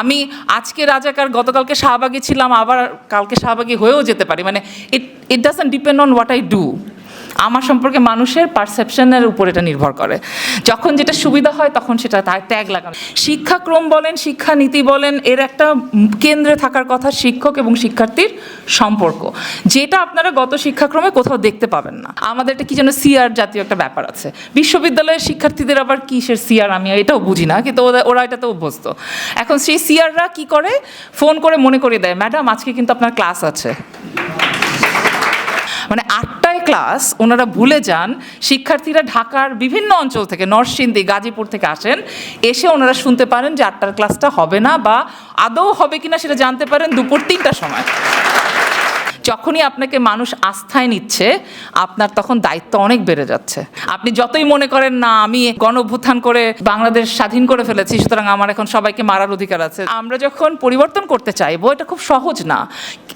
আমি আজকে রাজাকার, গতকালকে শাহবাগী ছিলাম, আবার কালকে শাহবাগী হয়েও যেতে পারি। মানে it it doesn't depend on what I do আমার সম্পর্কে মানুষের পারসেপশনের উপর এটা নির্ভর করে। যখন যেটা সুবিধা হয়, তখন সেটা তার ট্যাগ লাগানো। শিক্ষাক্রম বলেন, শিক্ষানীতি বলেন, এর একটা কেন্দ্রে থাকার কথা শিক্ষক এবং শিক্ষার্থীর সম্পর্ক। যেটা আপনারা গত শিক্ষাক্রমে কোথাও দেখতে পাবেন না। আমাদের একটা কি যেন সিআর জাতীয় একটা ব্যাপার আছে। বিশ্ববিদ্যালয়ের শিক্ষার্থীদের আবার কিসের সিআর আমি এটাও বুঝি না, কিন্তু ওরা- ওরা এটাতে অভ্যস্ত। এখন সেই সিআররা কি করে? ফোন করে মনে করিয়ে দেয়, ম্যাডাম, আজকে কিন্তু আপনার ক্লাস আছে। মানে আটটায় ক্লাস ওনারা ভুলে যান, শিক্ষার্থীরা ঢাকার বিভিন্ন অঞ্চল থেকে, নরসিংদী, গাজীপুর থেকে আসেন, এসে ওনারা শুনতে পারেন যে আটটার ক্লাসটা হবে না বা আদৌ হবে কিনা সেটা জানতে পারেন দুপুর তিনটার সময়। যখনই আপনাকে মানুষ আস্থায় নিচ্ছে, আপনার তখন দায়িত্ব অনেক বেড়ে যাচ্ছে। আপনি যতই মনে করেন, না, আমি গণ অভ্যুত্থান করে বাংলাদেশ স্বাধীন করে ফেলেছি, সুতরাং আমার এখন সবাইকে মারার অধিকার আছে। আমরা যখন পরিবর্তন করতে চাইব, এটা খুব সহজ না।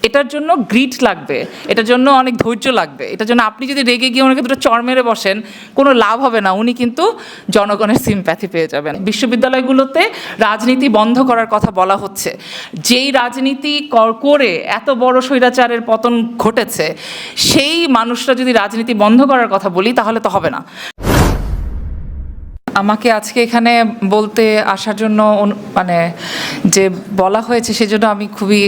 এটার জন্য গ্রিট লাগবে, এটার জন্য অনেক ধৈর্য লাগবে। এটার জন্য আপনি যদি রেগে গিয়ে ওনাকে দুটো চর মেরে বসেন, কোনো লাভ হবে না, উনি কিন্তু জনগণের সিম্প্যাথি পেয়ে যাবেন। বিশ্ববিদ্যালয়গুলোতে রাজনীতি বন্ধ করার কথা বলা হচ্ছে। যেই রাজনীতি করে এত বড় স্বৈরাচারের পতন ঘটেছে, সেই মানুষরা যদি রাজনীতি বন্ধ করার কথা বলি, তাহলে তো হবে না। আমাকে আজকে এখানে বলতে আসার জন্য মানে যে বলা হয়েছে, সেজন্য আমি খুবই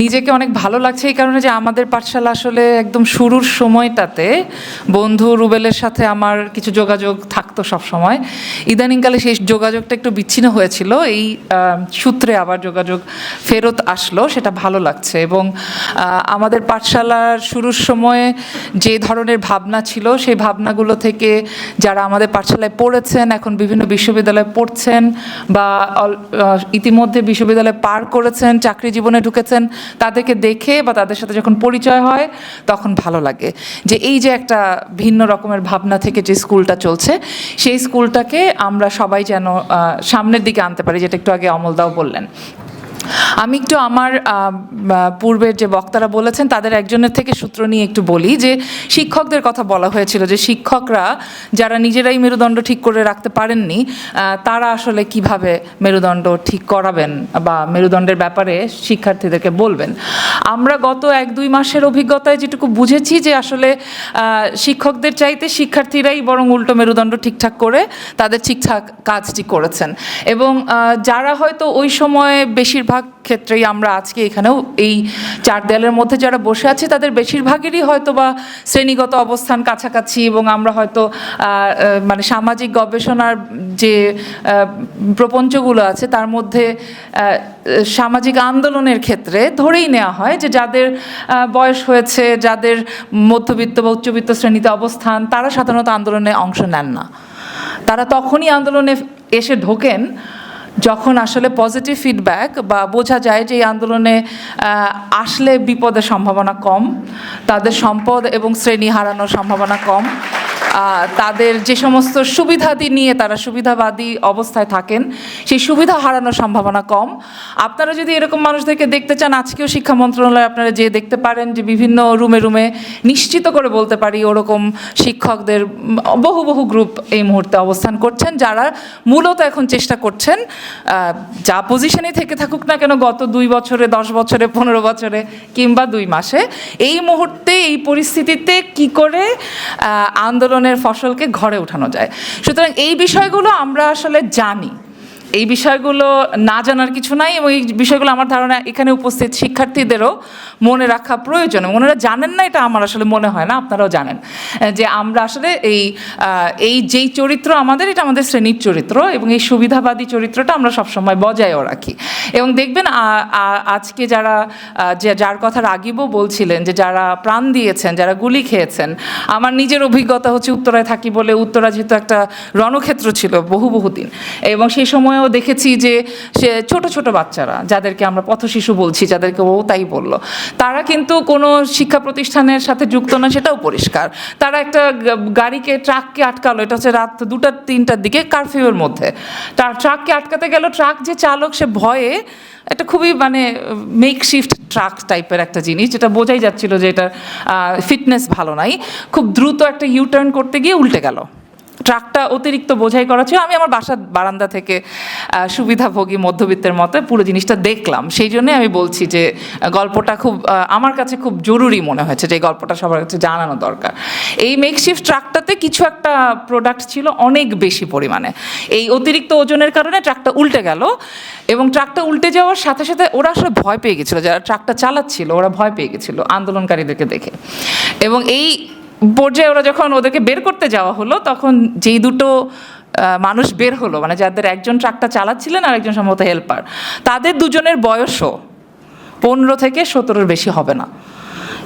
নিজেকে অনেক ভালো লাগছে এই কারণে যে আমাদের পাঠশালা আসলে একদম শুরুর সময়টাতে বন্ধু রুবেলের সাথে আমার কিছু যোগাযোগ থাকতো সব সময় ইদানিংকালে সেই যোগাযোগটা একটু বিচ্ছিন্ন হয়েছিল। এই সূত্রে আবার যোগাযোগ ফেরত আসলো, সেটা ভালো লাগছে এবং আমাদের পাঠশালার শুরুর সময়ে যে ধরনের ভাবনা ছিল, সেই ভাবনাগুলো থেকে যারা আমাদের পাঠশালায় পড়েছেন, এখন বিভিন্ন বিশ্ববিদ্যালয়ে পড়ছেন বা ইতিমধ্যে বিশ্ববিদ্যালয়ে পার করেছেন, চাকরি জীবনে ঢুকেছেন তাদেরকে দেখে বা তাদের সাথে যখন পরিচয় হয়, তখন ভালো লাগে। যে এই যে একটা ভিন্ন রকমের ভাবনা থেকে যে স্কুলটা চলছে, সেই স্কুলটাকে আমরা সবাই যেন সামনের দিকে আনতে পারি, যেটা একটু আগে অমলদাও বললেন। আমি একটু আমার পূর্বের যে বক্তারা বলেছেন, তাদের একজনের থেকে সূত্র নিয়ে একটু বলি যে শিক্ষকদের কথা বলা হয়েছিল যে শিক্ষকরা যারা নিজেরাই মেরুদণ্ড ঠিক করে রাখতে পারেননি তারা আসলে কীভাবে মেরুদণ্ড ঠিক করাবেন বা মেরুদণ্ডের ব্যাপারে শিক্ষার্থীদেরকে বলবেন। আমরা গত এক দুই মাসের অভিজ্ঞতায় যেটুকু বুঝেছি যে আসলে শিক্ষকদের চাইতে শিক্ষার্থীরাই বরং উল্টো মেরুদণ্ড ঠিকঠাক করে তাদের ঠিকঠাক কাজটি করেছেন। এবং যারা হয়তো ওই সময়ে বেশিরভাগ ক্ষেত্রেই আমরা আজকে এখানেও এই চার দেয়ালের মধ্যে যারা বসে আছে, তাদের বেশিরভাগেরই হয়তো বা শ্রেণীগত অবস্থান কাছাকাছি এবং আমরা হয়তো মানে সামাজিক গবেষণার যে প্রপঞ্চগুলো আছে, তার মধ্যে সামাজিক আন্দোলনের ক্ষেত্রে ধরেই নেওয়া হয় যে যাদের বয়স হয়েছে, যাদের মধ্যবিত্ত বা উচ্চবিত্ত শ্রেণীতে অবস্থান, তারা সাধারণত আন্দোলনে অংশ নেন না। তারা তখনই আন্দোলনে এসে ঢোকেন যখন আসলে পজিটিভ ফিডব্যাক বা বোঝা যায় যে এই আন্দোলনে আসলে বিপদের সম্ভাবনা কম, তাদের সম্পদ এবং শ্রেণি হারানোর সম্ভাবনা কম তাদের যে সমস্ত সুবিধাদি নিয়ে তারা সুবিধাবাদী অবস্থায় থাকেন সেই সুবিধা হারানোর সম্ভাবনা কম। আপনারা যদি এরকম মানুষদেরকে দেখতে চান আজকেও শিক্ষা মন্ত্রণালয়ে আপনারা যে দেখতে পারেন যে বিভিন্ন রুমে রুমে নিশ্চিত করে বলতে পারি ওরকম শিক্ষকদের বহু বহু গ্রুপ এই মুহূর্তে অবস্থান করছেন যারা মূলত এখন চেষ্টা করছেন যা পজিশনে থেকে থাকুক না কেন গত দুই বছরে দশ বছরে পনেরো বছরে কিংবা দুই মাসে এই মুহূর্তে এই পরিস্থিতিতে কি করে আহ, আন্দোলনের ফসলকে ঘরে উঠানো যায়। সুতরাং এই বিষয়গুলো আমরা আসলে জানি। এই বিষয়গুলো না জানার কিছু নাই এবং এই বিষয়গুলো আমার ধারণা এখানে উপস্থিত শিক্ষার্থীদেরও মনে রাখা প্রয়োজন এবং ওনারা জানেন না এটা আমার আসলে মনে হয় না, আপনারাও জানেন যে আমরা আসলে এই এই যেই চরিত্র আমাদের, এটা আমাদের শ্রেণির চরিত্র এবং এই সুবিধাবাদী চরিত্রটা আমরা সবসময় বজায়ও রাখি। এবং দেখবেন আজকে যারা যে যার কথা রাগিবও বলছিলেন, যে যারা প্রাণ দিয়েছেন, যারা গুলি খেয়েছেন, আমার নিজের অভিজ্ঞতা হচ্ছে উত্তরায় থাকি বলে উত্তরা যেহেতু একটা রণক্ষেত্র ছিল বহু বহু দিন এবং সেই সময়েও দেখেছি যে সে ছোট ছোট বাচ্চারা, যাদেরকে আমরা পথশিশু বলছি, যাদেরকে ও তাই বলল। তারা কিন্তু কোনো শিক্ষা প্রতিষ্ঠানের সাথে যুক্ত না, সেটাও পরিষ্কার। তারা একটা গাড়িকে, ট্রাককে আটকালো, এটা হচ্ছে রাত দুটা, তিনটার দিকে কারফিউয়ের মধ্যে। তার ট্রাককে আটকাতে গেল, ট্রাক যে চালক, সে ভয়ে এটা খুবই মানে মেক শিফট ট্রাক টাইপের একটা জিনিস, যেটা বোঝাই যাচ্ছিল যে এটার ফিটনেস ভালো নাই। খুব দ্রুত একটা ইউটার্ন করতে গিয়ে উল্টে গেল। ট্রাকটা অতিরিক্ত বোঝাই করা ছিল। আমি আমার বাসার বারান্দা থেকে সুবিধাভোগী মধ্যবিত্তের মতো পুরো জিনিসটা দেখলাম। সেই জন্যে আমি বলছি যে, গল্পটা খুব আমার কাছে খুব জরুরি মনে হয়েছে যে গল্পটা সবার কাছে জানানো দরকার। এই মেকশিফট ট্রাকটাতে কিছু একটা প্রোডাক্ট ছিল অনেক বেশি পরিমাণে। এই অতিরিক্ত ওজনের কারণে ট্রাকটা উল্টে গেল এবং ট্রাকটা উল্টে যাওয়ার সাথে সাথে ওরা আসলে ভয় পেয়ে গেছিল। যারা ট্রাকটা চালাচ্ছিল, ওরা ভয় পেয়ে গেছিল আন্দোলনকারীদেরকে দেখে। এবং এই পর্যায়ে ওরা যখন ওদেরকে বের করতে যাওয়া হলো, তখন যেই দুটো মানুষ বের হলো মানে যাদের একজন ট্রাকটা চালাচ্ছিলেন আর একজন সম্ভবত হেল্পার, তাদের দুজনের বয়সও পনেরো থেকে সতেরোর বেশি হবে না।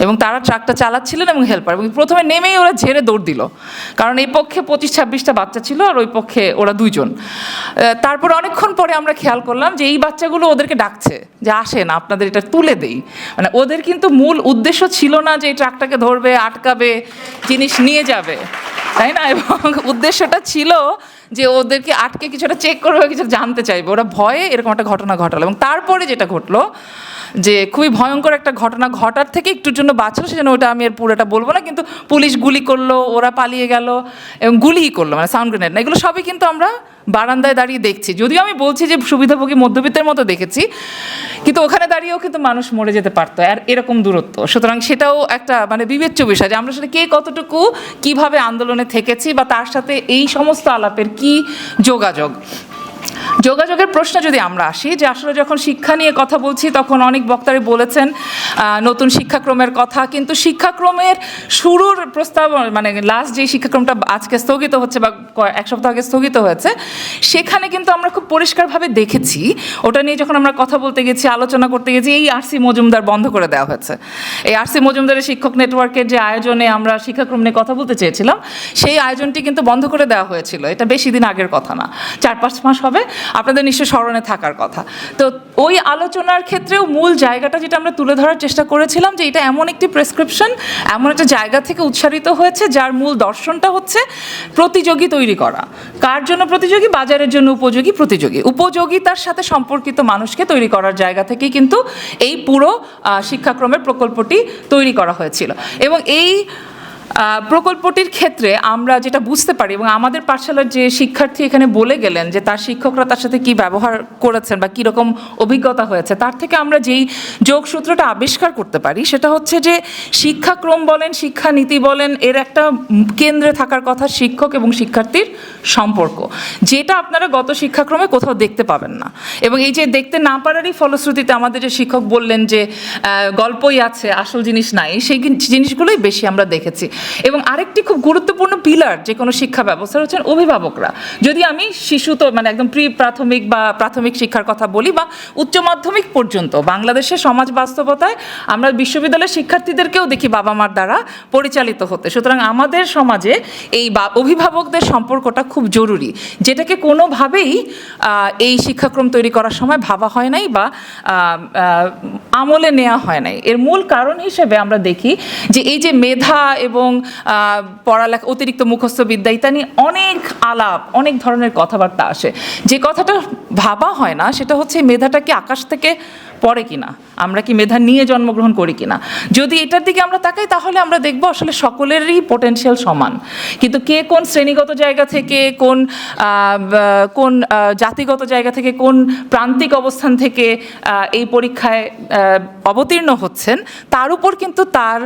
এবং তারা ট্রাকটা চালাচ্ছিলেন এবং হেল্পার এবং প্রথমে নেমেই ওরা ঝেড়ে দৌড় দিল। কারণ এই পক্ষে পঁচিশ, ছাব্বিশটা বাচ্চা ছিল আর ওই পক্ষে ওরা দুইজন। তারপর অনেকক্ষণ পরে আমরা খেয়াল করলাম যে এই বাচ্চাগুলো ওদেরকে ডাকছে যে আসেন, আপনাদের এটা তুলে দেই। মানে ওদের কিন্তু মূল উদ্দেশ্য ছিল না যে এই ট্রাকটাকে ধরবে, আটকাবে, জিনিস নিয়ে যাবে। তাই না? এবং উদ্দেশ্যটা ছিল যে ওদেরকে আটকে কিছুটা চেক করবে, কিছু জানতে চাইবে। ওরা ভয়ে এরকম একটা ঘটনা ঘটালো এবং তারপরে যেটা ঘটলো যে খুবই ভয়ঙ্কর একটা ঘটনা ঘটার থেকে একটুর জন্য বাঁচলো, সেজন্য ওটা আমি আর পুরোটা বলব না, কিন্তু পুলিশ গুলি করল, ওরা পালিয়ে গেল এবং গুলিই করল মানে সাউন্ড গ্রেনেড না, এগুলো সবই কিন্তু আমরা বারান্দায় দাঁড়িয়ে দেখছি। যদিও আমি বলছি যে সুবিধাভোগী মধ্যবিত্তের মতো দেখেছি, কিন্তু ওখানে দাঁড়িয়েও কিন্তু মানুষ মরে যেতে পারতো আর এরকম দূরত্ব। সুতরাং সেটাও একটা মানে বিবেচ্য বিষয় যে আমরা সেটা কে কতটুকু কীভাবে আন্দোলনে থেকেছি বা তার সাথে এই সমস্ত আলাপের কি যোগাযোগ। যোগাযোগের প্রশ্ন যদি আমরা আসি, যে আসলে যখন শিক্ষা নিয়ে কথা বলছি, তখন অনেক বক্তারে বলেছেন নতুন শিক্ষাক্রমের কথা। কিন্তু শিক্ষাক্রমের শুরুর প্রস্তাব মানে লাস্ট যে শিক্ষাক্রমটা আজকে স্থগিত হচ্ছে বা এক সপ্তাহ আগে স্থগিত হয়েছে, সেখানে কিন্তু আমরা খুব পরিষ্কারভাবে দেখেছি, ওটা নিয়ে যখন আমরা কথা বলতে গেছি, আলোচনা করতে গেছি, এই আরসি মজুমদার বন্ধ করে দেওয়া হয়েছে। এই আরসি মজুমদারের শিক্ষক নেটওয়ার্কের যে আয়োজনে আমরা শিক্ষাক্রম নিয়ে কথা বলতে চেয়েছিলাম, সেই আয়োজনটি কিন্তু বন্ধ করে দেওয়া হয়েছিল। এটা বেশি দিন আগের কথা না। চার পাঁচ মাস হবে আপনাদের নিশ্চয় স্মরণে থাকার কথা। তো ওই আলোচনার ক্ষেত্রেও মূল জায়গাটা যেটা আমরা তুলে ধরার চেষ্টা করেছিলাম যে এটা এমন একটি প্রেসক্রিপশন এমন একটা জায়গা থেকে উৎসারিত হয়েছে যার মূল দর্শনটা হচ্ছে প্রতিযোগী তৈরি করা। কার জন্য প্রতিযোগী? বাজারের জন্য উপযোগী প্রতিযোগী। উপযোগিতার সাথে সম্পর্কিত মানুষকে তৈরি করার জায়গা থেকেই কিন্তু এই পুরো শিক্ষাক্রমের প্রকল্পটি তৈরি করা হয়েছিল। এবং এই প্রকল্পটির ক্ষেত্রে আমরা যেটা বুঝতে পারি এবং আমাদের পাঠশালার যে শিক্ষার্থী এখানে বলে গেলেন যে তার শিক্ষকরা তার সাথে কি ব্যবহার করেছেন বা কীরকম অভিজ্ঞতা হয়েছে, তার থেকে আমরা যেই যোগসূত্রটা আবিষ্কার করতে পারি সেটা হচ্ছে যে শিক্ষাক্রম বলেন, শিক্ষানীতি বলেন, এর একটা কেন্দ্রে থাকার কথা শিক্ষক এবং শিক্ষার্থীর সম্পর্ক, যেটা আপনারা গত শিক্ষাক্রমে কোথাও দেখতে পাবেন না। এবং এই যে দেখতে না পারারই ফলশ্রুতিতে আমাদের যে শিক্ষক বললেন যে গল্পই আছে, আসল জিনিস নাই, সেই জিনিসগুলোই বেশি আমরা দেখেছি। এবং আরেকটি খুব গুরুত্বপূর্ণ পিলার যে কোনো শিক্ষা ব্যবস্থার হচ্ছেন অভিভাবকরা। যদি আমি শিশু তো মানে একদম প্রি প্রাথমিক বা প্রাথমিক শিক্ষার কথা বলি বা উচ্চ মাধ্যমিক পর্যন্ত বাংলাদেশের সমাজ বাস্তবতায় আমরা বিশ্ববিদ্যালয়ের শিক্ষার্থীদেরকেও দেখি বাবা মার দ্বারা পরিচালিত হতে। সুতরাং আমাদের সমাজে এই বা অভিভাবকদের সম্পর্কটা খুব জরুরি। যেটাকে কোনোভাবেই এই শিক্ষাক্রম তৈরি করার সময় ভাবা হয় নাই বা আমলে নেওয়া হয় নাই। এর মূল কারণ হিসেবে আমরা দেখি যে এই যে মেধা এবং আহ, পড়ালেখা অতিরিক্ত মুখস্থ বিদ্যা ইত্যাদি অনেক আলাপ অনেক ধরনের কথাবার্তা আসে। যে কথাটা ভাবা হয় না সেটা হচ্ছে মেধাটা কি আকাশ থেকে পড়ে কিনা? আমরা কি মেধা নিয়ে জন্মগ্রহণ করি কিনা? যদি এটার দিকে আমরা তাকাই তাহলে আমরা দেখব আসলে সকলেরই পোটেনশিয়াল সমান। কিন্তু কে কোন শ্রেণীগত জায়গা থেকে কোন কোন জাতিগত জায়গা থেকে কোন প্রান্তিক অবস্থান থেকে এই পরীক্ষায় অবতীর্ণ হচ্ছেন তার উপর কিন্তু তার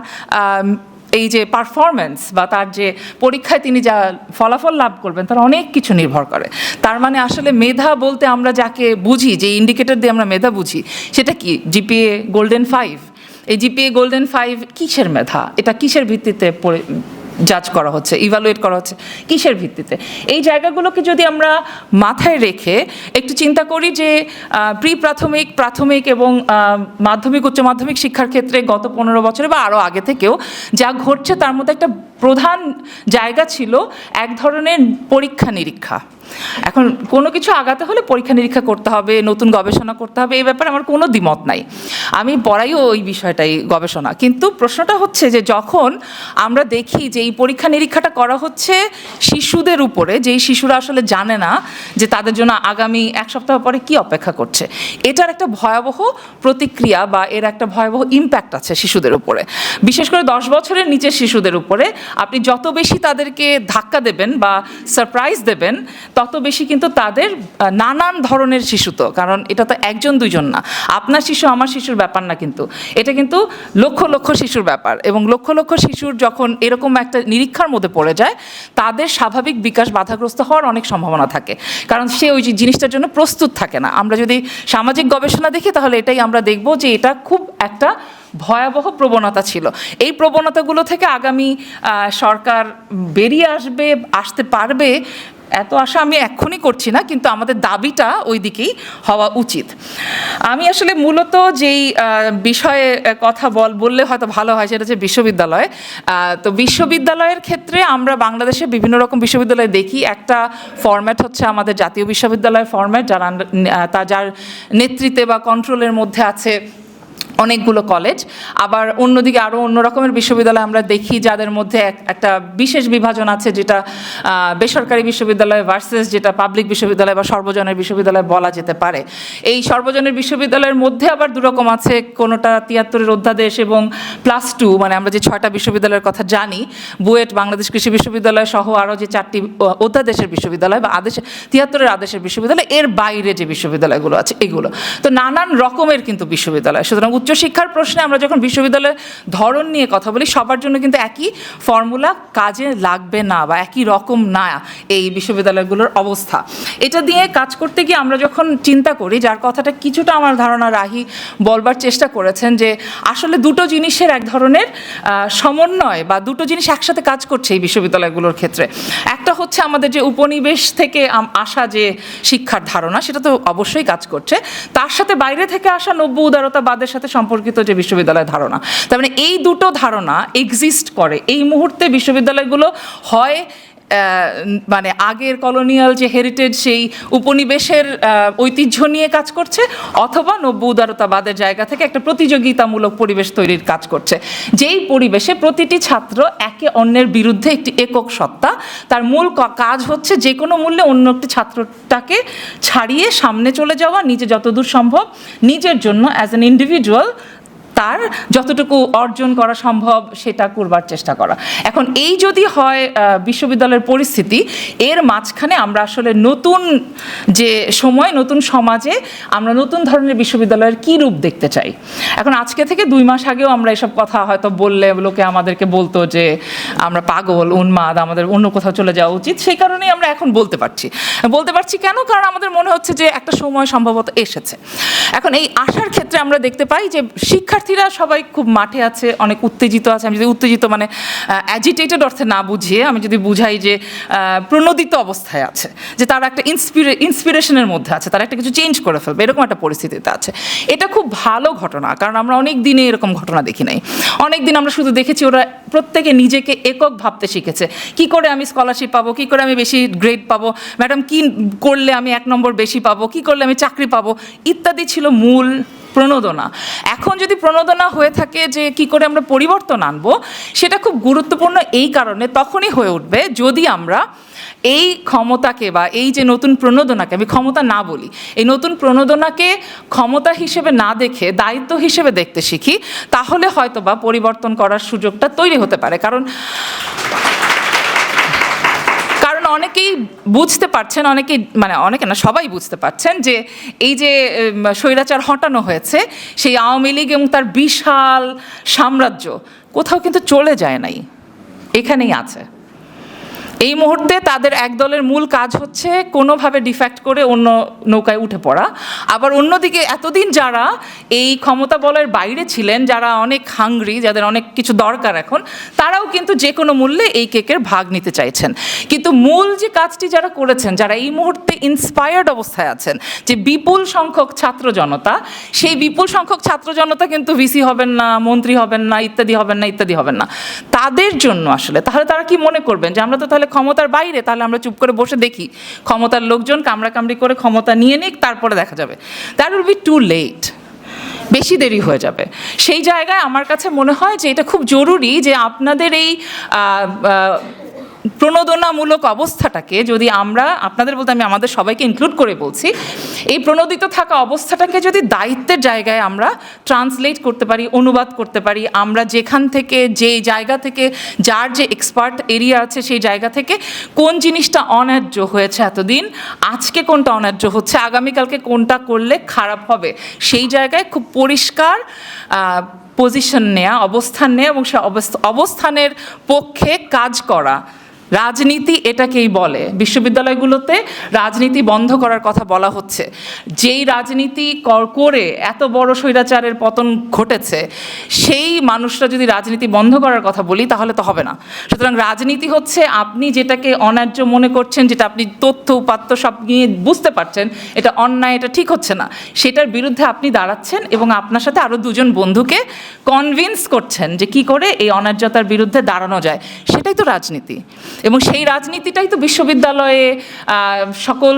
এই যে পারফরমেন্স বা তার যে পরীক্ষায় তিনি যা ফলাফল লাভ করবেন, তার অনেক কিছু নির্ভর করে। তার মানে আসলে মেধা বলতে আমরা যাকে বুঝি, যে ইন্ডিকেটর দিয়ে আমরা মেধা বুঝি, সেটা কি? জিপিএ গোল্ডেন ফাইভ এই জিপিএ গোল্ডেন ফাইভ কিসের মেধা? এটা কিসের ভিত্তিতে জাজ করা হচ্ছে ইভালুয়েট করা হচ্ছে, কিসের ভিত্তিতে? এই জায়গাগুলোকে যদি আমরা মাথায় রেখে একটু চিন্তা করি যে প্রি প্রাথমিক প্রাথমিক এবং মাধ্যমিক, উচ্চ মাধ্যমিক শিক্ষার ক্ষেত্রে গত পনেরো বছরে বা আরও আগে থেকেও যা ঘটছে তার মধ্যে একটা প্রধান জায়গা ছিল এক ধরনের পরীক্ষা নিরীক্ষা এখন কোনো কিছু আগাতে হলে পরীক্ষা নিরীক্ষা করতে হবে, নতুন গবেষণা করতে হবে, এই ব্যাপারে আমার কোনো দ্বিমত নাই। আমি পড়াইও ওই বিষয়টাই গবেষণা। কিন্তু প্রশ্নটা হচ্ছে যে যখন আমরা দেখি যে এই পরীক্ষা নিরীক্ষাটা করা হচ্ছে শিশুদের উপরে, যেই শিশুরা আসলে জানে না যে তাদের জন্য আগামী এক সপ্তাহ পরে কি অপেক্ষা করছে, এটার একটা ভয়াবহ প্রতিক্রিয়া বা এর একটা ভয়াবহ ইম্প্যাক্ট আছে শিশুদের উপরে। বিশেষ করে দশ বছরের নিচের শিশুদের উপরে, আপনি যত বেশি তাদেরকে ধাক্কা দেবেন বা সারপ্রাইজ দেবেন তত বেশি কিন্তু তাদের নানান ধরনের শিশু তো, কারণ এটা তো একজন দুজন না। আপনার শিশু, আমার শিশুর ব্যাপার না কিন্তু। এটা কিন্তু লক্ষ লক্ষ শিশুর ব্যাপার এবং লক্ষ লক্ষ শিশুর যখন এরকম একটা নিরীক্ষার মধ্যে পড়ে যায়, তাদের স্বাভাবিক বিকাশ বাধাগ্রস্ত হওয়ার অনেক সম্ভাবনা থাকে। কারণ সে ওই জিনিসটার জন্য প্রস্তুত থাকে না। আমরা যদি সামাজিক গবেষণা দেখি, তাহলে এটাই আমরা দেখব যে এটা খুব একটা ভয়াবহ প্রবণতা ছিল। এই প্রবণতাগুলো থেকে আগামী সরকার বেরিয়ে আসবে, আসতে পারবে এত আশা আমি এক্ষুনি করছি না, কিন্তু আমাদের দাবিটা ওই দিকেই হওয়া উচিত। আমি আসলে মূলত যেই বিষয়ে কথা বল, বললে হয়তো ভালো হয়, সেটা হচ্ছে বিশ্ববিদ্যালয়। তো বিশ্ববিদ্যালয়ের ক্ষেত্রে আমরা বাংলাদেশে বিভিন্ন রকম বিশ্ববিদ্যালয় দেখি। একটা ফরম্যাট হচ্ছে আমাদের জাতীয় বিশ্ববিদ্যালয়ের ফর্ম্যাট যারা তা যার নেতৃত্বে বা কন্ট্রোলের মধ্যে আছে। অনেকগুলো কলেজ আবার অন্যদিকে আরও অন্য রকমের বিশ্ববিদ্যালয় আমরা দেখি যাদের মধ্যে এক- একটা বিশেষ বিভাজন আছে যেটা বেসরকারি বিশ্ববিদ্যালয় ভার্সেস যেটা পাবলিক বিশ্ববিদ্যালয় বা সর্বজনের বিশ্ববিদ্যালয় বলা যেতে পারে। এই সর্বজনের বিশ্ববিদ্যালয়ের মধ্যে আবার দুরকম আছে কোনোটা তিয়াত্তরের অধ্যাদেশ এবং প্লাস টু মানে আমরা যে ছয়টা বিশ্ববিদ্যালয়ের কথা জানি, বুয়েট, বাংলাদেশ কৃষি বিশ্ববিদ্যালয় সহ আরও যে চারটি অধ্যাদেশের বিশ্ববিদ্যালয় বা আদেশ, তিয়াত্তরের আদেশের বিশ্ববিদ্যালয়, এর বাইরে যে বিশ্ববিদ্যালয়গুলো আছে, এগুলো। তো নানান রকমের কিন্তু বিশ্ববিদ্যালয়। সুতরাং উচ্চশিক্ষার প্রশ্নে আমরা যখন বিশ্ববিদ্যালয়ের ধরন নিয়ে কথা বলি, সবার জন্য কিন্তু একই ফর্মুলা, কাজে লাগবে না বা একই রকম না এই বিশ্ববিদ্যালয়গুলোর অবস্থা। এটা দিয়ে কাজ করতে গিয়ে আমরা যখন চিন্তা করি, যার কথাটা কিছুটা আমার ধারণা রাহি বলবার চেষ্টা করেছেন যে আসলে দুটো জিনিসের এক ধরনের সমন্বয় বা দুটো জিনিস একসাথে কাজ করছে এই বিশ্ববিদ্যালয়গুলোর ক্ষেত্রে। একটা হচ্ছে আমাদের যে উপনিবেশ থেকে আসা যে শিক্ষার ধারণা, সেটা তো অবশ্যই কাজ করছে। তার সাথে বাইরে থেকে আসা নব্য উদারতাবাদের সাথে সম্পর্কিত যে বিশ্ববিদ্যালয়ের ধারণা। তার মানে এই দুটো ধারণা এক্সিস্ট করে। এই মুহূর্তে বিশ্ববিদ্যালয়গুলো হয় মানে আগের কলোনিয়াল যে হেরিটেজ সেই উপনিবেশের ঐতিহ্য নিয়ে কাজ করছে, অথবা নব্য উদারতাবাদের জায়গা থেকে একটা প্রতিযোগিতামূলক পরিবেশ তৈরির কাজ করছে। যেই পরিবেশে প্রতিটি ছাত্র একে অন্যের বিরুদ্ধে একটি একক সত্তা, তার মূল কাজ হচ্ছে যে কোনো মূল্যে অন্য একটি ছাত্রটাকে ছাড়িয়ে সামনে চলে যাওয়া, নিজে যতদূর সম্ভব, নিজের জন্য অ্যাজ অ্যান ইন্ডিভিজুয়াল তার যতটুকু অর্জন করা সম্ভব সেটা করবার চেষ্টা করা। এখন এই যদি হয় বিশ্ববিদ্যালয়ের পরিস্থিতি, এর মাঝখানে আমরা আসলে নতুন যে সময়, নতুন সমাজে আমরা নতুন ধরনের বিশ্ববিদ্যালয়ের কী রূপ দেখতে চাই। এখন আজকে থেকে দুই মাস আগেও আমরা এসব কথা হয়তো বললে লোকে আমাদেরকে বলতো যে, আমরা পাগল, উন্মাদ, আমাদের অন্য কোথাও চলে যাওয়া উচিত। সেই কারণেই আমরা এখন বলতে পারছি। বলতে পারছি কেন? কারণ আমাদের মনে হচ্ছে যে একটা সময় সম্ভবত এসেছে। এখন এই আসার ক্ষেত্রে আমরা দেখতে পাই যে শিক্ষার্থীরা সবাই খুব মাঠে আছে, অনেক উত্তেজিত আছে। আমি যদি উত্তেজিত মানে অ্যাজিটেটেড অর্থে না বুঝিয়ে আমি যদি বুঝাই যে প্রণোদিত অবস্থায় আছে, যে তারা একটা ইন্সপিরে ইন্সপিরেশনের মধ্যে আছে, তারা একটা কিছু চেঞ্জ করে ফেলবে, এরকম একটা পরিস্থিতিতে আছে। এটা খুব ভালো ঘটনা, কারণ আমরা অনেক দিনে এরকম ঘটনা দেখি নাই। অনেক দিন আমরা শুধু দেখেছি ওরা প্রত্যেকে নিজেকে একক ভাবতে শিখেছে। কি করে আমি স্কলারশিপ পাবো, কি করে আমি বেশি গ্রেড পাবো ম্যাডাম কি করলে আমি এক নম্বর বেশি পাবো, কি করলে আমি চাকরি পাবো, ইত্যাদি ছিল মূল প্রণোদনা। এখন যদি প্রণোদনা হয়ে থাকে যে কি করে আমরা পরিবর্তন আনব, সেটা খুব গুরুত্বপূর্ণ এই কারণে তখনই হয়ে উঠবে যদি আমরা এই ক্ষমতাকে বা এই যে নতুন প্রণোদনাকে, আমি ক্ষমতা না বলি, এই নতুন প্রণোদনাকে ক্ষমতা হিসেবে না দেখে, দায়িত্ব হিসেবে দেখতে শিখি, তাহলে হয়তো বা পরিবর্তন করার সুযোগটা তৈরি হতে পারে। কারণ অনেকেই বুঝতে পারছেন, অনেকেই মানে অনেকে না, সবাই বুঝতে পারছেন যে এই যে স্বৈরাচার হটানো হয়েছে, সেই আওয়ামী লীগ এবং তার বিশাল সাম্রাজ্য কোথাও কিন্তু চলে যায় নাই, এখানেই আছে। এই মুহূর্তে তাদের এক দলের মূল কাজ হচ্ছে কোনোভাবে ডিফ্যাক্ট করে অন্য নৌকায় উঠে পড়া। আবার অন্যদিকে এতদিন যারা এই ক্ষমতা বলের বাইরে ছিলেন, যারা অনেক হাংরি যাদের অনেক কিছু দরকার এখন, তারাও কিন্তু যে কোনো মূল্যে এই কেকের ভাগ নিতে চাইছেন। কিন্তু মূল যে কাজটি যারা করেছেন, যারা এই মুহূর্তে ইন্সপায়ার্ড অবস্থায় আছেন, যে বিপুল সংখ্যক ছাত্র জনতা, সেই বিপুল সংখ্যক ছাত্র জনতা কিন্তু ভিসি হবেন না, মন্ত্রী হবেন না, ইত্যাদি হবেন না, ইত্যাদি হবেন না। তাদের জন্য আসলে, তাহলে তারা কি মনে করবেন? যে আমরা তো তাহলে ক্ষমতার বাইরে, তাহলে আমরা চুপ করে বসে দেখি। ক্ষমতার লোকজন কামড়াকামড়ি করে ক্ষমতা নিয়ে নিক, তারপরে দেখা যাবে। That will be too late বেশি দেরি হয়ে যাবে। সেই জায়গায় আমার কাছে মনে হয় যে এটা খুব জরুরি যে আপনাদের এই প্রণোদনামূলক অবস্থাটাকে যদি আমরা আপনাদের বলতে আমি আমাদের সবাইকে ইনক্লুড করে বলছি, এই প্রণোদিত থাকা অবস্থাটাকে যদি দায়িত্বের জায়গায় আমরা ট্রান্সলেট করতে পারি, অনুবাদ করতে পারি, আমরা যেখান থেকে, যে জায়গা থেকে, যার যে এক্সপার্ট এরিয়া আছে সেই জায়গা থেকে কোন জিনিসটা অন্যায্য হয়েছে এতদিন, আজকে কোনটা অন্যায্য হচ্ছে, আগামীকালকে কোনটা করলে খারাপ হবে, সেই জায়গায় খুব পরিষ্কার পজিশন নেওয়া অবস্থান নেওয়া এবং সে অবস্থ- অবস্থানের পক্ষে কাজ করা। রাজনীতি এটাকেই বলে। বিশ্ববিদ্যালয়গুলোতে রাজনীতি বন্ধ করার কথা বলা হচ্ছে। যেই রাজনীতি কর- এত বড় স্বৈরাচারের পতন ঘটেছে, সেই মানুষরা যদি রাজনীতি বন্ধ করার কথা বলি, তাহলে তো হবে না। সুতরাং রাজনীতি হচ্ছে আপনি যেটাকে অন্যায্য মনে করছেন, যেটা আপনি তথ্য, উপাত্ত সব নিয়ে বুঝতে পারছেন, এটা অন্যায়, এটা ঠিক হচ্ছে না। সেটার বিরুদ্ধে আপনি দাঁড়াচ্ছেন এবং আপনার সাথে আরও দুজন বন্ধুকে কনভিন্স করছেন যে কি করে এই অন্যায্যতার বিরুদ্ধে দাঁড়ানো যায়। সেটাই তো রাজনীতি। এবং সেই রাজনীতিটাই তো বিশ্ববিদ্যালয়ে সকল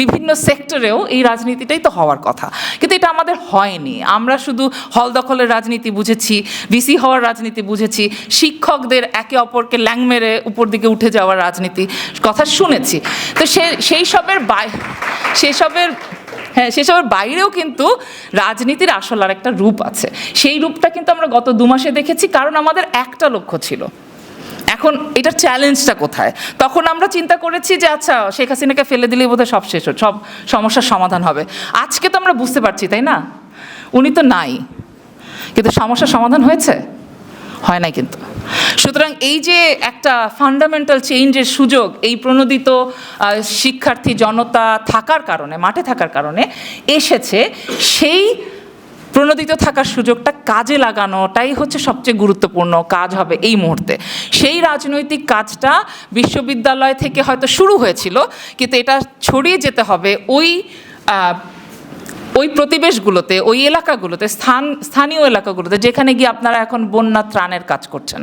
বিভিন্ন সেক্টরেও এই রাজনীতিটাই তো হওয়ার কথা। কিন্তু এটা আমাদের হয়নি। আমরা শুধু হল দখলের রাজনীতি বুঝেছি, ভিসি হওয়ার রাজনীতি বুঝেছি, শিক্ষকদের একে অপরকে ল্যাং মেরে উপর দিকে উঠে যাওয়ার রাজনীতি কথা শুনেছি। তো সে, সেই সবের বাই সেসবের হ্যাঁ সেসবের বাইরেও কিন্তু রাজনীতির আসল আর একটা রূপ আছে। সেই রূপটা কিন্তু আমরা গত দু মাসে দেখেছি, কারণ আমাদের একটা লক্ষ্য ছিল। এখন এটার চ্যালেঞ্জটা কোথায়? তখন আমরা চিন্তা করেছি যে আচ্ছা শেখ হাসিনাকে ফেলে দিলেই বোধহয় সব শেষ, সব সমস্যার সমাধান হবে। আজকে তো আমরা বুঝতে পারছি, তাই না? উনি তো নাই। কিন্তু সমস্যার সমাধান হয়েছে? হয় নাই কিন্তু। সুতরাং এই যে একটা ফান্ডামেন্টাল চেঞ্জের সুযোগ, এই প্রণোদিত শিক্ষার্থী জনতা থাকার কারণে, মাঠে থাকার কারণে এসেছে, সেই প্রণোদিত থাকার সুযোগটা কাজে লাগানোটাই হচ্ছে সবচেয়ে গুরুত্বপূর্ণ কাজ হবে এই মুহূর্তে। সেই রাজনৈতিক কাজটা বিশ্ববিদ্যালয় থেকে হয়তো শুরু হয়েছিল, কিন্তু এটা ছড়িয়ে যেতে হবে ওই ওই প্রতিবেশগুলোতে, ওই এলাকাগুলোতে, স্থান, স্থানীয় এলাকাগুলোতে, যেখানে গিয়ে আপনারা এখন বন্যা ত্রাণের কাজ করছেন।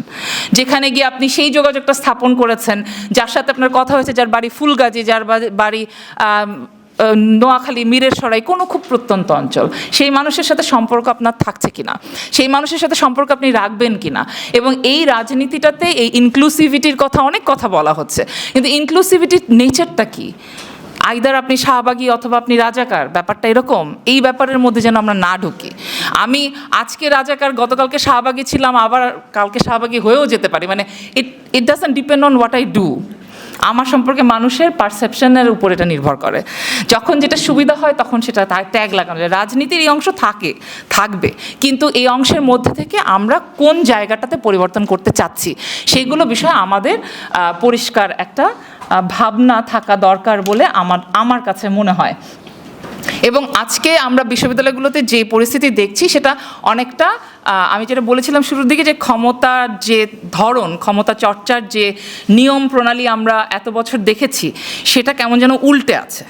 যেখানে গিয়ে আপনি সেই যোগাযোগটা স্থাপন করেছেন, যার সাথে আপনার কথা হয়েছে, যার বাড়ি ফুলগাজী, যার বাড়ি নোয়াখালী মীরের সরাই কোনো খুব প্রত্যন্ত অঞ্চল। সেই মানুষের সাথে সম্পর্ক আপনার থাকছে কিনা? সেই মানুষের সাথে সম্পর্ক আপনি রাখবেন কিনা? এবং এই রাজনীতিটাতে এই ইনক্লুসিভিটির কথা অনেক কথা বলা হচ্ছে। কিন্তু ইনক্লুসিভিটির নেচারটা কি? আইদার আপনি শাহবাগী অথবা আপনি রাজাকার, ব্যাপারটা এরকম? এই ব্যাপারের মধ্যে যেন আমরা না ঢুকি। আমি আজকে রাজাকার, গতকালকে শাহবাগী ছিলাম, আবার কালকে শাহবাগী হয়েও যেতে পারি। মানে it it doesn't depend on what I do আমার সম্পর্কে মানুষের পারসেপশনের উপর এটা নির্ভর করে। যখন যেটা সুবিধা হয়, তখন সেটা ট্যাগ লাগানো যায়। রাজনীতির এই অংশ থাকে, থাকবে। কিন্তু এই অংশের মধ্যে থেকে আমরা কোন জায়গাটাতে পরিবর্তন করতে চাচ্ছি সেইগুলো বিষয়ে আমাদের পরিষ্কার একটা ভাবনা থাকা দরকার বলে আমার আমার কাছে মনে হয়। এবং আজকে আমরা বিশ্ববিদ্যালয়গুলোতে যে পরিস্থিতি দেখছি, সেটা অনেকটা আমি যেটা বলেছিলাম শুরুর দিকে যে ক্ষমতার যে ধরন, ক্ষমতা চর্চার যে নিয়ম প্রণালী আমরা এত বছর দেখেছি, সেটা কেমন যেন উল্টে আছে।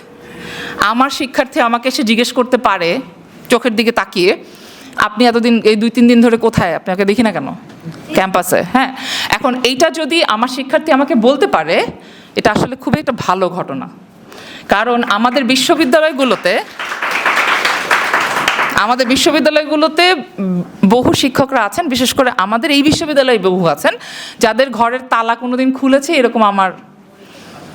আমার শিক্ষার্থী আমাকে এসে জিজ্ঞেস করতে পারে, চোখের দিকে তাকিয়ে, আপনি এতদিন, এই দুই, তিন দিন ধরে কোথায়? আপনাকে দেখি না কেন? ক্যাম্পাসে হ্যাঁ। এখন এইটা যদি আমার শিক্ষার্থী আমাকে বলতে পারে, এটা আসলে খুবই একটা ভালো ঘটনা। কারণ আমাদের বিশ্ববিদ্যালয়গুলোতে আমাদের বিশ্ববিদ্যালয়গুলোতে বহু শিক্ষকরা আছেন, বিশেষ করে আমাদের এই বিশ্ববিদ্যালয়ে বহু আছেন, যাদের ঘরের তালা কোনোদিন খুলেছে, এরকম আমার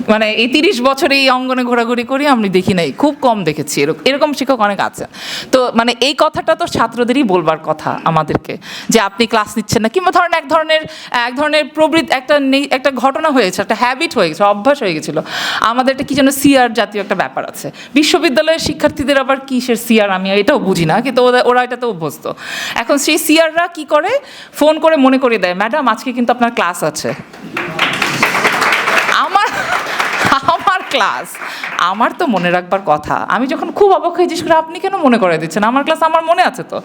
মানে এই তিরিশ বছরে এই অঙ্গনে ঘোরাঘুরি করি, আমি দেখি নাই। খুব কম দেখেছি। এরকম এরকম শিক্ষক অনেক আছে। তো মানে এই কথাটা তো ছাত্রদেরই বলবার কথা আমাদেরকে, যে আপনি ক্লাস নিচ্ছেন না। কিংবা ধরেন এক ধরনের এক ধরনের প্রবৃত, একটা একটা ঘটনা হয়েছে, একটা হ্যাবিট হয়ে গেছে, অভ্যাস হয়ে গেছিল। আমাদের একটা কি যেন সিআর জাতীয় একটা ব্যাপার আছে। বিশ্ববিদ্যালয়ের শিক্ষার্থীদের আবার কিসের সিআর আমি এটাও বুঝি না, কিন্তু ওরা- এটাতে অভ্যস্ত। এখন সেই সিআররা কি করে? ফোন করে মনে করিয়ে দেয়, ম্যাডাম, আজকে কিন্তু আপনার ক্লাস আছে আমার আমার ক্লাস আমার তো মনে রাখবার কথা। আমি যখন খুব অবাক হয়ে জিজ্ঞেস করি আপনি কেন মনে করে দিচ্ছেন? আমার ক্লাস আমার মনে আছে তো।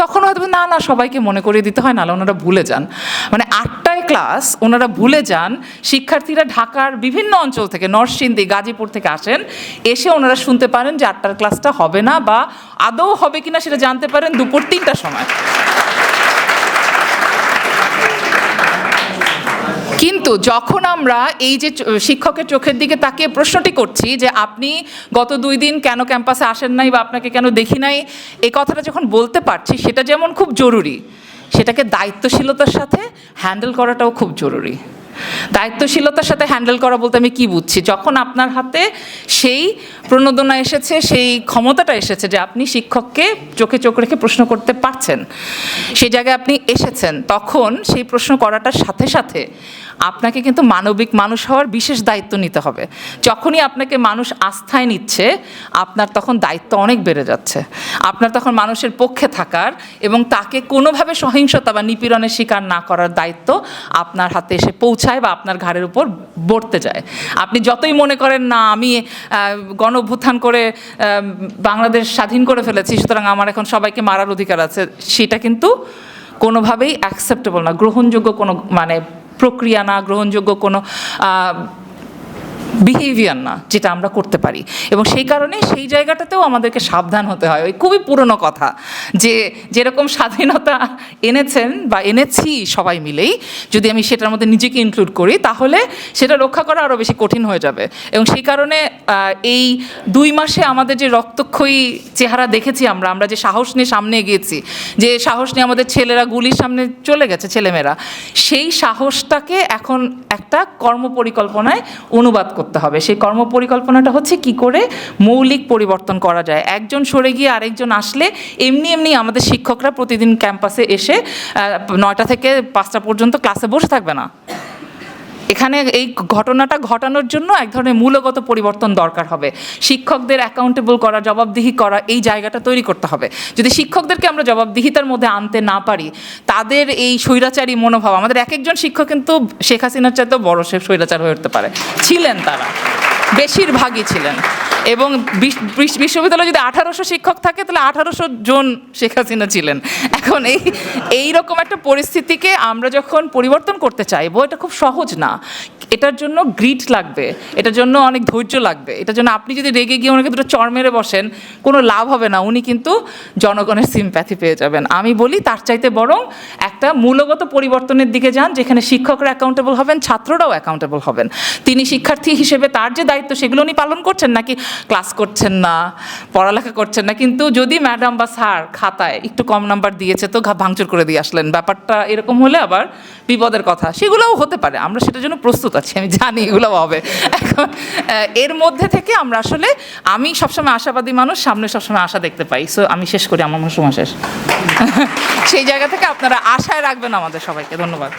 তখন হয়তো না না, সবাইকে মনে করিয়ে দিতে হয়, নাহলে ওনারা ভুলে যান। মানে আটটায় ক্লাস ওনারা ভুলে যান, শিক্ষার্থীরা ঢাকার বিভিন্ন অঞ্চল থেকে, নরসিংদী, গাজীপুর থেকে আসেন, এসে ওনারা শুনতে পারেন যে আটটার ক্লাসটা হবে না বা আদৌ হবে কিনা সেটা জানতে পারেন দুপুর তিনটার সময়। কিন্তু যখন আমরা এই যে শিক্ষকের চোখের দিকে তাকিয়ে প্রশ্নটি করছি যে আপনি গত দুই দিন কেন ক্যাম্পাসে আসেন নাই বা আপনাকে কেন দেখি নাই এই কথাটা যখন বলতে পারছি, সেটা যেমন খুব জরুরি, সেটাকে দায়িত্বশীলতার সাথে হ্যান্ডেল করাটাও খুব জরুরি। দায়িত্বশীলতার সাথে হ্যান্ডেল করা বলতে আমি কি বুঝছি? যখন আপনার হাতে সেই প্রণোদনা এসেছে, সেই ক্ষমতাটা এসেছে যে আপনি শিক্ষককে চোখে চোখ রেখে প্রশ্ন করতে পারছেন সেই জায়গায় আপনি এসেছেন, তখন সেই প্রশ্ন করাটার সাথে সাথে আপনাকে কিন্তু মানবিক মানুষ হওয়ার বিশেষ দায়িত্ব নিতে হবে। যখনই আপনাকে মানুষ আস্থায় নিচ্ছে, আপনার তখন দায়িত্ব অনেক বেড়ে যাচ্ছে। আপনার তখন মানুষের পক্ষে থাকার এবং তাকে কোনোভাবে সহিংসতা বা নিপীড়নের শিকার না করার দায়িত্ব আপনার হাতে এসে পৌঁছায় বা আপনার ঘাড়ের উপর বর্তে যায়। আপনি যতই মনে করেন, না, আমি গণ করে বাংলাদেশ স্বাধীন করে ফেলেছি, সুতরাং আমার এখন সবাইকে মারার অধিকার আছে, সেটা কিন্তু কোনোভাবেই অ্যাকসেপ্টেবল না। গ্রহণযোগ্য কোনো মানে প্রক্রিয়া না গ্রহণযোগ্য কোনো বিহেভিয়ার না যেটা আমরা করতে পারি। এবং সেই কারণে সেই জায়গাটাতেও আমাদেরকে সাবধান হতে হয়। ওই খুবই পুরনো কথা যে, যেরকম স্বাধীনতা এনেছেন বা এনেছি সবাই মিলেই, যদি আমি সেটার মধ্যে নিজেকে ইনক্লুড করি, তাহলে সেটা রক্ষা করা আরও বেশি কঠিন হয়ে যাবে। এবং সেই কারণে এই দুই মাসে আমাদের যে রক্তক্ষয়ী চেহারা দেখেছি আমরা আমরা যে সাহস নিয়ে সামনে এগিয়েছি, যে সাহস নিয়ে আমাদের ছেলেরা গুলির সামনে চলে গেছে, ছেলেমেয়েরা, সেই সাহসটাকে এখন একটা কর্মপরিকল্পনায় অনুবাদ করতে হবে। সেই কর্ম পরিকল্পনাটা হচ্ছে কি করে মৌলিক পরিবর্তন করা যায়। একজন সরে গিয়ে আরেকজন আসলে এমনি এমনি আমাদের শিক্ষকরা প্রতিদিন ক্যাম্পাসে এসে নয়টা থেকে পাঁচটা পর্যন্ত ক্লাসে বসে থাকবে না। এখানে এই ঘটনাটা ঘটানোর জন্য এক ধরনের মূলগত পরিবর্তন দরকার হবে। শিক্ষকদের অ্যাকাউন্টেবল করা, জবাবদিহি করা, এই জায়গাটা তৈরি করতে হবে। যদি শিক্ষকদেরকে আমরা জবাবদিহিতার মধ্যে আনতে না পারি, তাদের এই স্বৈরাচারী মনোভাব, আমাদের এক একজন শিক্ষক কিন্তু শেখ হাসিনার চাইতেও বড় সে স্বৈরাচার হয়ে উঠতে পারে। ছিলেন তারা। বেশিরভাগই ছিলেন। এবং বিশ- বিশ- বিশ্ববিদ্যালয়ে যদি আঠারোশো শিক্ষক থাকে, তাহলে আঠারোশো জন শেখ হাসিনা ছিলেন। এখন এই এইরকম একটা পরিস্থিতিকে আমরা যখন পরিবর্তন করতে চাইব, এটা খুব সহজ না। এটার জন্য গ্রিট লাগবে, এটার জন্য অনেক ধৈর্য লাগবে, এটার জন্য আপনি যদি রেগে গিয়ে ওনাকে দুটো চর মেরে বসেন, কোনো লাভ হবে না, উনি কিন্তু জনগণের সিম্প্যাথি পেয়ে যাবেন। আমি বলি তার চাইতে বরং একটা মূলগত পরিবর্তনের দিকে যান, যেখানে শিক্ষকরা অ্যাকাউন্টেবল হবেন, ছাত্ররাও অ্যাকাউন্টেবল হবেন। তিনি শিক্ষার্থী হিসেবে তার যে দায়িত্ব, সেগুলো উনি পালন করছেন নাকি ক্লাস করছেন না, পড়ালেখা করছেন না, কিন্তু যদি ম্যাডাম বা স্যার খাতায় একটু কম নাম্বার দিয়েছে তো ভাঙচুর করে দিয়ে আসলেন। ব্যাপারটা এরকম হলে আবার বিপদের কথা। সেগুলোও হতে পারে। আমরা সেটার জন্য প্রস্তুত আছি আমি জানি এগুলোও হবে। এখন এর মধ্যে থেকে আমরা আসলে, আমি সবসময় আশাবাদী মানুষ, সামনে সবসময় আশা দেখতে পাই। সো আমি শেষ করি, আমার মনে সময় শেষ। সেই জায়গা থেকে আপনারা আশায় রাখবেন আমাদের সবাইকে। ধন্যবাদ।